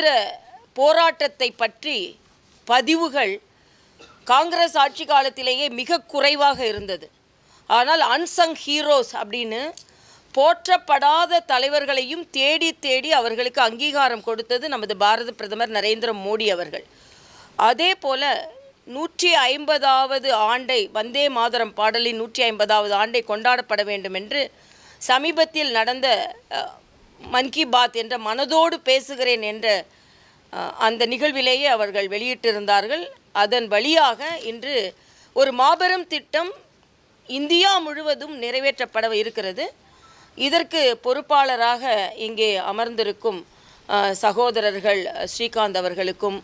சுதந்திர போராட்டத்தை பற்றி பதிவுகள் காங்கிரஸ் ஆட்சி காலத்திலேயே மிக குறைவாக இருந்தது. ஆனால் அன்சங் ஹீரோஸ் அப்படின்னு போற்றப்படாத தலைவர்களையும் தேடி தேடி அவர்களுக்கு அங்கீகாரம் கொடுத்தது நமது பாரத பிரதமர் நரேந்திர மோடி அவர்கள். அதே போல நூற்றி ஐம்பதாவது ஆண்டை வந்தே மாதரம் பாடலின் நூற்றி ஐம்பதாவது ஆண்டை கொண்டாடப்பட வேண்டும் என்று சமீபத்தில் நடந்த மன் கி பாத் என்ற மனதோடு பேசுகிறேன் என்ற அந்த நிகழ்விலேயே அவர்கள் வெளியிட்டிருந்தார்கள். அதன் வழியாக இன்று ஒரு மாபெரும் திட்டம் இந்தியா முழுவதும் நிறைவேற்றப்பட இருக்கிறது. இதற்கு பொறுப்பாளராக இங்கே அமர்ந்திருக்கும் சகோதரர்கள் ஸ்ரீகாந்த் அவர்களுக்கும்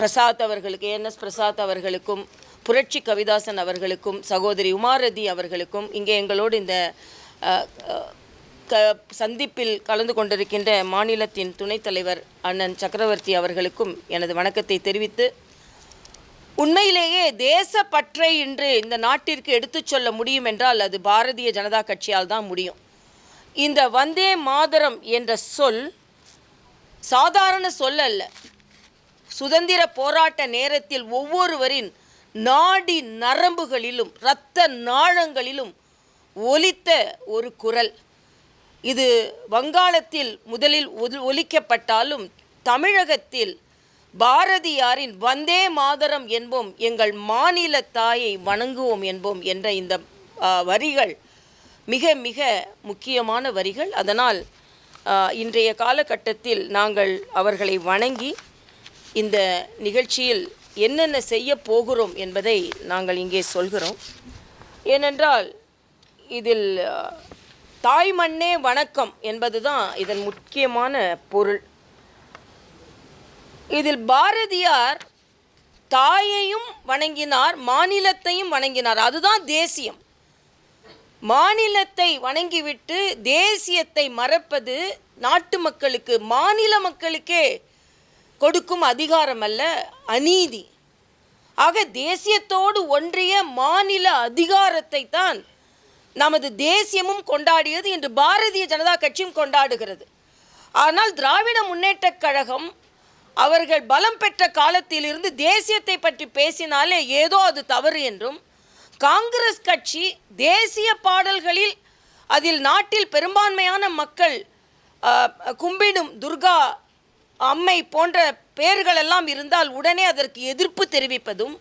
பிரசாத் அவர்களுக்கு என்எஸ் பிரசாத் அவர்களுக்கும் புரட்சி கவிதாசன் அவர்களுக்கும் சகோதரி உமாரதி அவர்களுக்கும் இங்கே எங்களோடு இந்த க சந்திப்பில் கலந்து கொண்டிருக்கின்ற மாநிலத்தின் துணைத் தலைவர் அண்ணன் சக்கரவர்த்தி அவர்களுக்கும் எனது வணக்கத்தை தெரிவித்து உண்மையிலேயே தேசப்பற்றை இன்று இந்த நாட்டிற்கு எடுத்துச் சொல்ல முடியும் என்றால் அது பாரதிய ஜனதா கட்சியால் தான் முடியும். இந்த வந்தே மாதரம் என்ற சொல் சாதாரண சொல் அல்ல. சுதந்திர போராட்ட நேரத்தில் ஒவ்வொருவரின் நாடி நரம்புகளிலும் இரத்த நாழங்களிலும் ஒலித்த ஒரு குரல். இது வங்காளத்தில் முதலில் ஒலிக்கப்பட்டாலும் தமிழகத்தில் பாரதியாரின் வந்தே மாதரம் என்போம் எங்கள் மாநில தாயை வணங்குவோம் என்போம் என்ற இந்த வரிகள் மிக மிக முக்கியமான வரிகள். அதனால் இன்றைய காலகட்டத்தில் நாங்கள் அவர்களை வணங்கி இந்த நிகழ்ச்சியில் என்னென்ன செய்ய போகிறோம் என்பதை நாங்கள் இங்கே சொல்கிறோம். ஏனென்றால் இதில் தாய் மண்ணே வணக்கம் என்பதுதான் இதன் முக்கியமான பொருள். இதில் பாரதியார் தாயையும் வணங்கினார் மாநிலத்தையும் வணங்கினார். அதுதான் தேசியம். மாநிலத்தை வணங்கிவிட்டு தேசியத்தை மறப்பது நாட்டு மக்களுக்கு மாநில மக்களுக்கே கொடுக்கும் அதிகாரம் அல்ல அநீதி. ஆக தேசியத்தோடு ஒன்றிய மாநில அதிகாரத்தை தான் நமது தேசியமும் கொண்டாடியது இன்று பாரதிய ஜனதா கட்சியும் கொண்டாடுகிறது. ஆனால் திராவிட முன்னேற்றக் கழகம் அவர்கள் பலம் பெற்ற காலத்திலிருந்து தேசியத்தை பற்றி பேசினாலே ஏதோ அது தவறு என்றும் காங்கிரஸ் கட்சி தேசிய பாடல்களில் அதில் நாட்டில் பெரும்பான்மையான மக்கள் கும்பிடும் துர்கா அம்மை போன்ற பெயர்களெல்லாம் இருந்தால் உடனே அதற்கு எதிர்ப்பு தெரிவிப்பதும்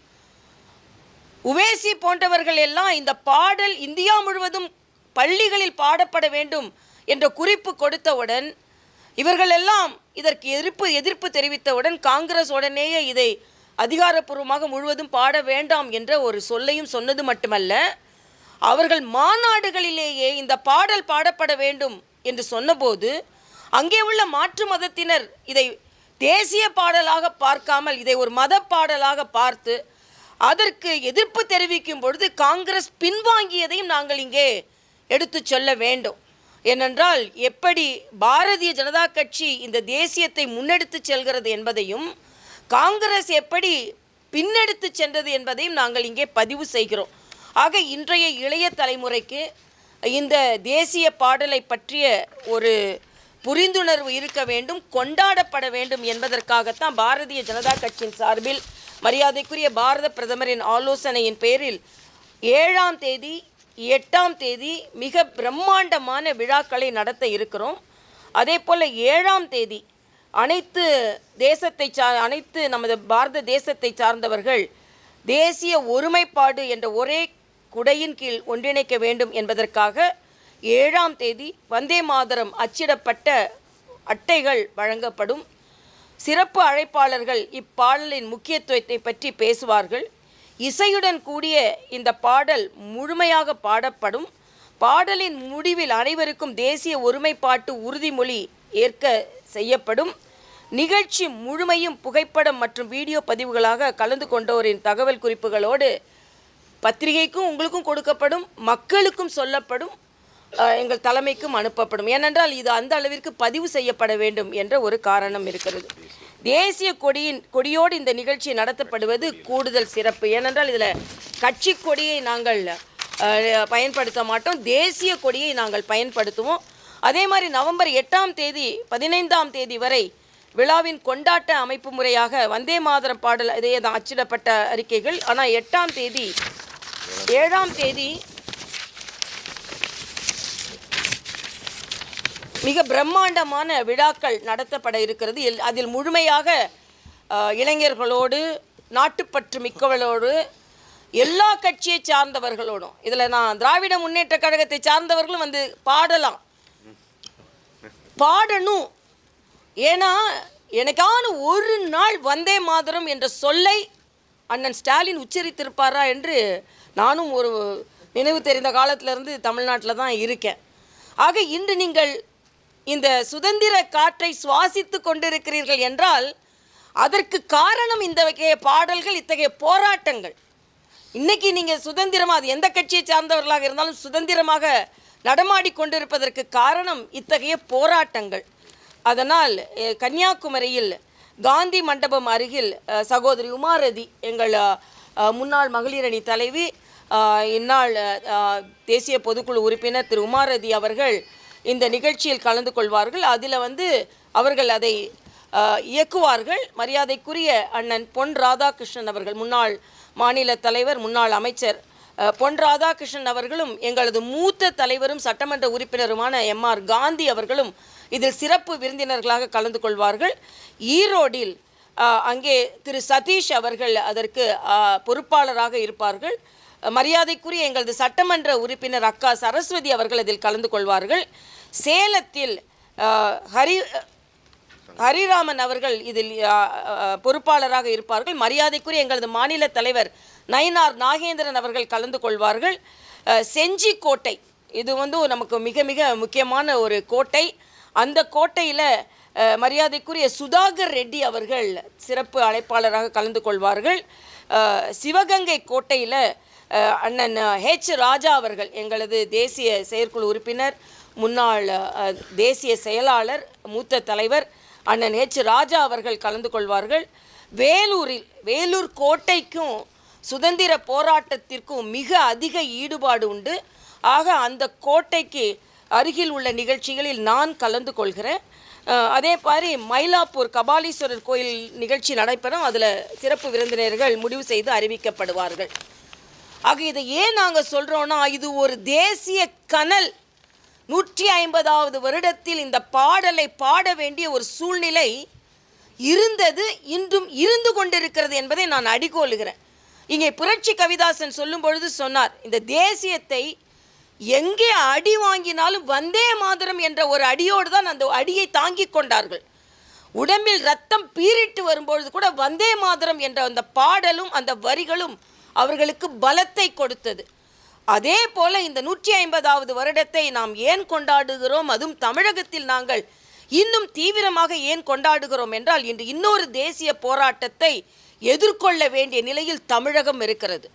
உவேசி போன்றவர்கள் எல்லாம் இந்த பாடல் இந்தியா முழுவதும் பள்ளிகளில் பாடப்பட வேண்டும் என்ற குறிப்பு கொடுத்தவுடன் இவர்களெல்லாம் இதற்கு எதிர்ப்பு எதிர்ப்பு தெரிவித்தவுடன் காங்கிரஸ் உடனேயே இதை அதிகாரப்பூர்வமாக முழுவதும் பாட வேண்டாம் என்ற ஒரு சொல்லையும் சொன்னது மட்டுமல்ல அவர்கள் மாநாடுகளிலேயே இந்த பாடல் பாடப்பட வேண்டும் என்று சொன்னபோது அங்கே உள்ள மாற்று மதத்தினர் இதை தேசிய பாடலாக பார்க்காமல் இதை ஒரு மத பாடலாக பார்த்து அதற்கு எதிர்ப்பு தெரிவிக்கும் பொழுது காங்கிரஸ் பின்வாங்கியதையும் நாங்கள் இங்கே எடுத்து சொல்ல வேண்டும். ஏனென்றால் எப்படி பாரதிய ஜனதா கட்சி இந்த தேசியத்தை முன்னெடுத்து செல்கிறது என்பதையும் காங்கிரஸ் எப்படி பின்னெடுத்து சென்றது என்பதையும் நாங்கள் இங்கே பதிவு செய்கிறோம். ஆக இன்றைய இளைய தலைமுறைக்கு இந்த தேசிய பாடலை பற்றிய ஒரு புரிந்துணர்வு இருக்க வேண்டும் கொண்டாடப்பட வேண்டும் என்பதற்காகத்தான் பாரதிய ஜனதா கட்சியின் சார்பில் மரியாதைக்குரிய பாரத பிரதமரின் ஆலோசனையின் பேரில் ஏழாம் தேதி எட்டாம் தேதி மிக பிரம்மாண்டமான விழாக்களை நடத்த இருக்கிறோம். அதே போல் ஏழாம் தேதி அனைத்து தேசத்தை சா அனைத்து நமது பாரத தேசத்தை சார்ந்தவர்கள் தேசிய ஒருமைப்பாடு என்ற ஒரே குடையின் கீழ் ஒன்றிணைக்க வேண்டும் என்பதற்காக ஏழாம் தேதி வந்தே மாதரம் அச்சிடப்பட்ட அட்டைகள் வழங்கப்படும். சிறப்பு அழைப்பாளர்கள் இப்பாடலின் முக்கியத்துவத்தை பற்றி பேசுவார்கள். இசையுடன் கூடிய இந்த பாடல் முழுமையாக பாடப்படும். பாடலின் முடிவில் அனைவருக்கும் தேசிய ஒருமைப்பாட்டு உறுதிமொழி ஏற்க செய்யப்படும். நிகழ்ச்சி முழுமையும் புகைப்படம் மற்றும் வீடியோ பதிவுகளாக கலந்து கொண்டோரின் தகவல் குறிப்புகளோடு பத்திரிகைக்கும் உங்களுக்கும் கொடுக்கப்படும். மக்களுக்கும் சொல்லப்படும். எங்கள் தலைமைக்கும் அனுப்பப்படும். ஏனென்றால் இது அந்த அளவிற்கு பதிவு செய்யப்பட வேண்டும் என்ற ஒரு காரணம் இருக்கிறது. தேசிய கொடியின் கொடியோடு இந்த நிகழ்ச்சி நடத்தப்படுவது கூடுதல் சிறப்பு. ஏனென்றால் இதில் கட்சி கொடியை நாங்கள் பயன்படுத்த மாட்டோம். தேசிய கொடியை நாங்கள் பயன்படுத்துவோம். அதே மாதிரி நவம்பர் எட்டாம் தேதி பதினைந்தாம் தேதி வரை விழாவின் கொண்டாட்ட அமைப்பு முறையாக வந்தே மாதரம் பாடல் இதே தான் அச்சிடப்பட்ட அறிக்கைகள். ஆனால் எட்டாம் தேதி ஏழாம் தேதி மிக பிரம்மாண்டமான விழாக்கள் நடத்தப்பட இருக்கிறது. அதில் முழுமையாக இளைஞர்களோடு நாட்டுப்பற்று மிக்கவளோடு எல்லா கட்சியை சார்ந்தவர்களோடும் இதில் நான் திராவிட முன்னேற்ற கழகத்தை சார்ந்தவர்களும் வந்து பாடலாம். பாடணும். ஏன்னா எனக்கான ஒரு நாள் வந்தே மாதரம் என்ற சொல்லை அண்ணன் ஸ்டாலின் உச்சரித்திருப்பாரா என்று நானும் ஒரு நினைவு தெரிந்த காலத்திலிருந்து தமிழ்நாட்டில் தான் இருக்கேன். ஆக இன்று நீங்கள் இந்த சுதந்திர காற்றை சுவாசித்து கொண்டிருக்கிறீர்கள் என்றால் அதற்கு காரணம் இந்த வகைய பாடல்கள் இத்தகைய போராட்டங்கள். இன்னைக்கு நீங்கள் சுதந்திரமாக அது எந்த கட்சியை சார்ந்தவர்களாக இருந்தாலும் சுதந்திரமாக நடமாடி கொண்டிருப்பதற்கு காரணம் இத்தகைய போராட்டங்கள். அதனால் கன்னியாகுமரியில் காந்தி மண்டபம் அருகில் சகோதரி உமாரதி எங்கள் முன்னாள் மகளிரணி தலைவி இந்நாள் தேசிய பொதுக்குழு உறுப்பினர் திரு உமாரதி அவர்கள் இந்த நிகழ்ச்சியில் கலந்து கொள்வார்கள். அதில் வந்து அவர்கள் அதை இயக்குவார்கள். மரியாதைக்குரிய அண்ணன் பொன் ராதாகிருஷ்ணன் அவர்கள் முன்னாள் மாநில தலைவர் முன்னாள் அமைச்சர் பொன் ராதாகிருஷ்ணன் அவர்களும் எங்களது மூத்த தலைவரும் சட்டமன்ற உறுப்பினருமான எம் ஆர் காந்தி அவர்களும் இதில் சிறப்பு விருந்தினர்களாக கலந்து கொள்வார்கள். ஈரோடில் அங்கே திரு சதீஷ் அவர்கள் அதற்கு பொறுப்பாளராக இருப்பார்கள். மரியாதைக்குரிய எங்களது சட்டமன்ற உறுப்பினர் அக்கா சரஸ்வதி அவர்கள் அதில் கலந்து கொள்வார்கள். சேலத்தில் ஹரி ஹரிராமன் அவர்கள் இதில் பொறுப்பாளராக இருப்பார்கள். மரியாதைக்குரிய எங்களது மாநில தலைவர் நயினார் நாகேந்திரன் அவர்கள் கலந்து கொள்வார்கள். செஞ்சி கோட்டை இது வந்து நமக்கு மிக மிக முக்கியமான ஒரு கோட்டை. அந்த கோட்டையில் மரியாதைக்குரிய சுதாகர் ரெட்டி அவர்கள் சிறப்பு அழைப்பாளராக கலந்து கொள்வார்கள். சிவகங்கை கோட்டையில் அண்ணன் ஹெச் ராஜா அவர்கள் எங்களது தேசிய செயற்குழு உறுப்பினர் முன்னாள் தேசிய செயலாளர் மூத்த தலைவர் அண்ணன் ஹெச் ராஜா அவர்கள் கலந்து கொள்வார்கள். வேலூரில் வேலூர் கோட்டைக்கும் சுதந்திர போராட்டத்திற்கும் மிக அதிக ஈடுபாடு உண்டு. ஆக அந்த கோட்டைக்கு அருகில் உள்ள நிகழ்ச்சிகளில் நான் கலந்து கொள்கிறேன். அதே மாதிரி மயிலாப்பூர் கபாலீஸ்வரர் கோயில் நிகழ்ச்சி நடைபெறும். அதில் சிறப்பு விருந்தினர்கள் முடிவு செய்து அறிவிக்கப்படுவார்கள். ஆக இதை ஏன் நாங்கள் சொல்கிறோன்னா இது ஒரு தேசிய கனல். நூற்றி ஐம்பதாவது வருடத்தில் இந்த பாடலை பாட வேண்டிய ஒரு சூழ்நிலை இருந்தது இன்றும் இருந்து கொண்டிருக்கிறது என்பதை நான் அடிக்கோளுகிறேன் இங்கே புரட்சி கவிதாசன் சொல்லும் பொழுது சொன்னார் இந்த தேசியத்தை எங்கே அடி வாங்கினாலும் வந்தே மாதரம் என்ற ஒரு அடியோடு தான் அந்த அடியை தாங்கிக் கொண்டார்கள். உடம்பில் ரத்தம் பீறிட்டு வரும்பொழுது கூட வந்தே மாதரம் என்ற அந்த பாடலும் அந்த வரிகளும் அவர்களுக்கு பலத்தை கொடுத்தது. அதே போல இந்த நூற்றி ஐம்பதாவது வருடத்தை நாம் ஏன் கொண்டாடுகிறோம்? அதுவும் தமிழகத்தில் நாங்கள் இன்னும் தீவிரமாக ஏன் கொண்டாடுகிறோம் என்றால் இன்று இன்னொரு தேசிய போராட்டத்தை எதிர்கொள்ள வேண்டிய நிலையில் தமிழகம் இருக்கிறது.